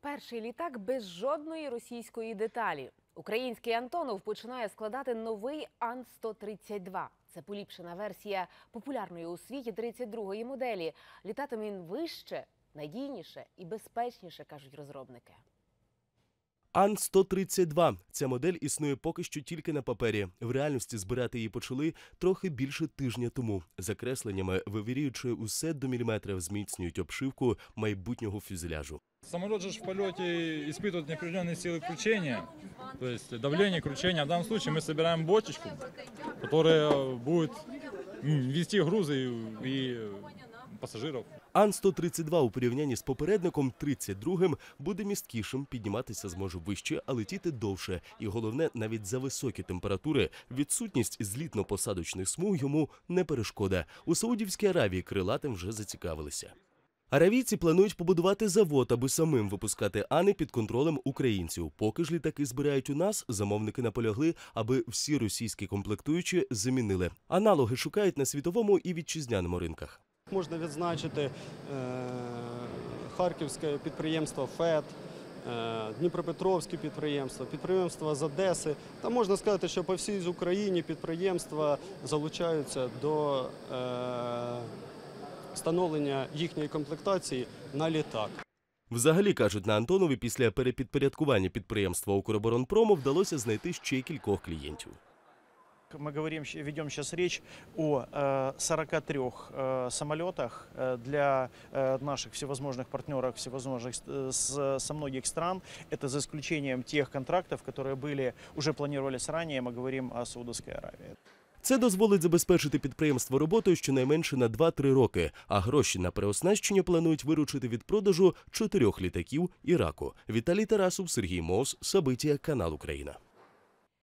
Перший літак без жодної російської деталі. Український Антонов починає складати новий Ан-132. Це поліпшена версія популярної у світі 32-ї моделі. Літатиме він вище, надійніше і безпечніше, кажуть розробники. Ан-132. Ця модель існує поки що тільки на папері. В реальності збирати її почали трохи більше тижня тому. За кресленнями, вивірюючи усе до міліметра, зміцнюють обшивку майбутнього фюзеляжу. Самолет же ж в полете испытывает неопределенные силы кручения, то есть давление, кручение. В данном случае мы собираем бочечку, которая будет м, вести грузы и, и пассажиров. Ан-132 у порівнянні з попередником 32-м буде місткішим, підніматися зможе вище, а летіти довше. І головне, навіть за високі температури відсутність злітно-посадочних смуг йому не перешкода. У Саудівській Аравії крилатим вже зацікавилися. Аравійці планують побудувати завод, аби самим випускати ани під контролем українців. Поки ж літаки збирають у нас, замовники наполягли, аби всі російські комплектуючі замінили. Аналоги шукають на світовому і вітчизняному ринках. Можна відзначити е, харківське підприємство ФЕД, е, Дніпропетровське підприємство, підприємства з Одеси. Та можна сказати, що по всій Україні підприємства залучаються до е, встановлення їхньої комплектації на літак. Взагалі кажуть, на Антонові після перепідпорядкування підприємства Укроборонпрому вдалося знайти ще кількох клієнтів. Мы говорим, щ- ведем сейчас речь о э, 43 э, самолетах э, для э, наших всевозможных партнеров, всевозможных с- э, с- со многих стран. Это за исключением тех контрактов, которые были уже планировались ранее. Мы говорим о Саудовской Аравии. Це дозволить забезпечити підприємство роботою щонайменше на 2-3 роки, а гроші на переоснащення планують виручити від продажу чотирьох літаків Іраку. Віталій Тарасов, Сергій Мос, Сабитія, канал Україна.